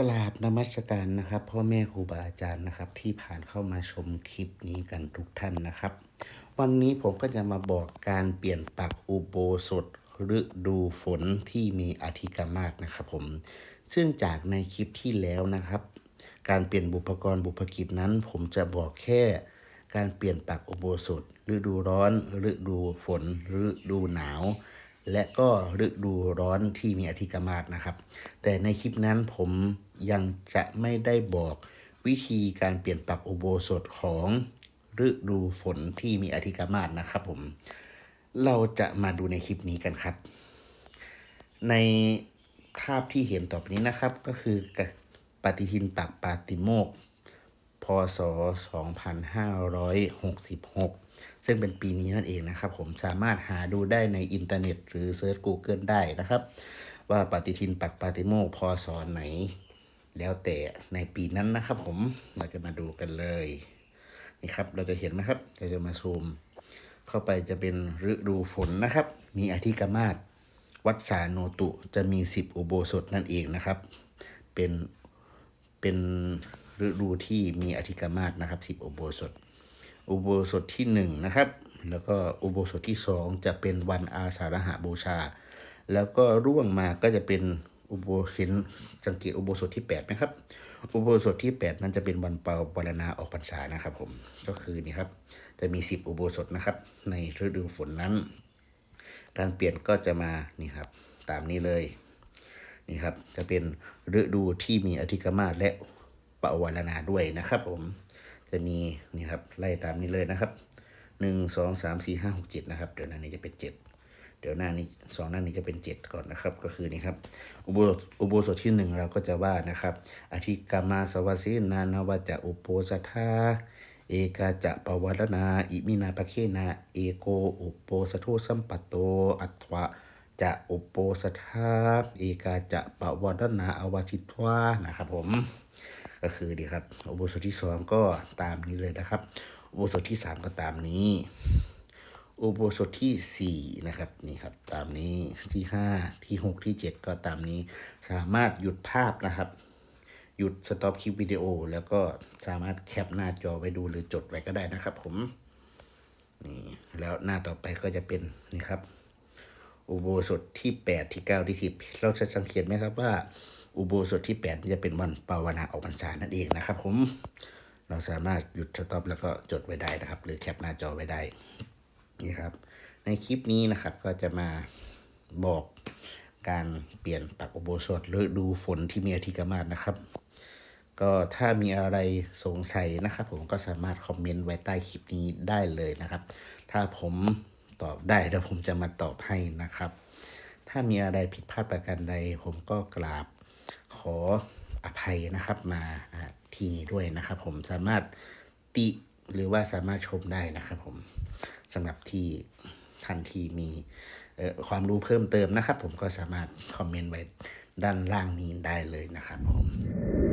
กราบนมัสการนะครับ พ่อแม่ครูบาอาจารย์นะครับ ที่ผ่านเข้ามาชมคลิปนี้กันทุกท่านนะครับ วันนี้ผมก็จะมาบอกการเปลี่ยนปักอุโบสถฤดูฝนที่มีอธิกามากนะครับผมซึ่งจากในคลิปที่แล้วนะครับ การเปลี่ยนบุพกรบุพกิจนั้น ผมจะบอกแค่การเปลี่ยนปักอุโบสถฤดูร้อนฤดูฝนฤดูหนาว และก็ฤดูร้อนที่มีอธิกามาศนะครับ แต่ในคลิปนั้นผมยังจะไม่ได้บอกวิธีการเปลี่ยนปักอุโบสถของฤดูฝนที่มีอธิกามาศนะครับผม เราจะมาดูในคลิปนี้กันครับ ในภาพที่เห็นต่อไปนี้นะครับ ก็คือปฏิทินปักปาติโมก พศ 2566 ซึ่งเป็นปีนี้นั่นเองนะครับ ผมสามารถหาดูได้ในอินเทอร์เน็ต หรือเซิร์ช Google ได้นะครับ ว่าปฏิทินปักปาติโมกข์พศไหน แล้วแต่ในปีนั้นนะครับผมเราจะมาดูกันเลยนี่ครับเราจะเห็นไหมครับ เราจะมาซูม เข้าไปจะเป็นฤดูฝนนะครับ มีอธิกมาศวัดสาโนตุจะมี 10 อุโบสถนั่นเองนะครับ เป็นเป็นฤดูที่มีอธิกมาศนะครับ 10 อุโบสถ อุโบสถที่หนึ่งนะครับแล้วก็อุโบสถที่สองจะเป็นวันอาสาฬหบูชา แล้วก็ร่วงมาก็จะเป็นอุโบเห็นสังเกตอุโบสถที่8ไหมครับอุโบสถที่ 8 นั้นจะเป็นวันเปาปรณาออกพรรษานะครับผมก็คือนี่ครับจะมี 10 อุโบสถนะครับในฤดูฝนนั้น การเปลี่ยนก็จะมานี่ครับตามนี้เลยนี่ครับจะเป็นฤดูที่มีอธิกมาศและปวารณาด้วยนะครับผม จะมีนี่ครับไล่ตามนี้เลยนะครับหนึ่งสองสามสี่ห้าหกเจ็ดนะครับ เดี๋ยวหน้านี้จะเป็นเจ็ดเดี๋ยวหน้านี้สองหน้านี้จะเป็นเจ็ดก่อนนะครับ ก็คือนี่ครับอุโบสถอุโบสถที่หนึ่งเราก็จะว่านะครับ อธิกามาสวสีนานาวาจะอุโปสถาเอกาจะปวารณาอิมินาปะเคนา เอโกอุโปสโทสัมปัตโต อัตวะจะอุโปสถาเอกาจะปวารณาอวสิทวานะครับผม ก็คือดีครับอุโบสถที่สองก็ตามนี้เลยนะครับ อุโบสถที่สามก็ตามนี้ อุโบสถที่สี่นะครับนี่ครับตามนี้ที่ห้าที่หกที่เจ็ดก็ตามนี้ สามารถหยุดภาพนะครับ หยุดสต็อปคลิปวิดีโอ แล้วก็สามารถแคปหน้าจอไว้ดูหรือจดไว้ก็ได้นะครับ ผมนี่แล้วหน้าต่อไปก็จะเป็นนี่ครับ อุโบสถที่แปดที่เก้าที่สิบเราจะสังเกตไหมครับว่า อุโบสถที่แปดจะเป็นวันปาวนาออกพรรษานั่นเองนะครับ ผมเราสามารถหยุดสต็อปแล้วก็จดไว้ได้นะครับ หรือแคปหน้าจอไว้ได้นี่ครับ ในคลิปนี้นะครับก็จะมาบอกการเปลี่ยนปักอุโบสถหรือดูฝนที่มีอธิกมาศนะครับ ก็ถ้ามีอะไรสงสัยนะครับ ผมก็สามารถคอมเมนต์ไว้ใต้คลิปนี้ได้เลยนะครับ ถ้าผมตอบได้เดี๋ยวผมจะมาตอบให้นะครับ ถ้ามีอะไรผิดพลาดประการใดผมก็กราบ ขออภัยนะครับมาที่นี้ด้วยนะครับผมสามารถติหรือว่าสามารถชมได้นะครับผมสำหรับที่ท่านที่มีเอ่อความรู้เพิ่มเติมนะครับ ผมก็สามารถคอมเมนต์ไว้ด้านล่างนี้ได้เลยนะครับผม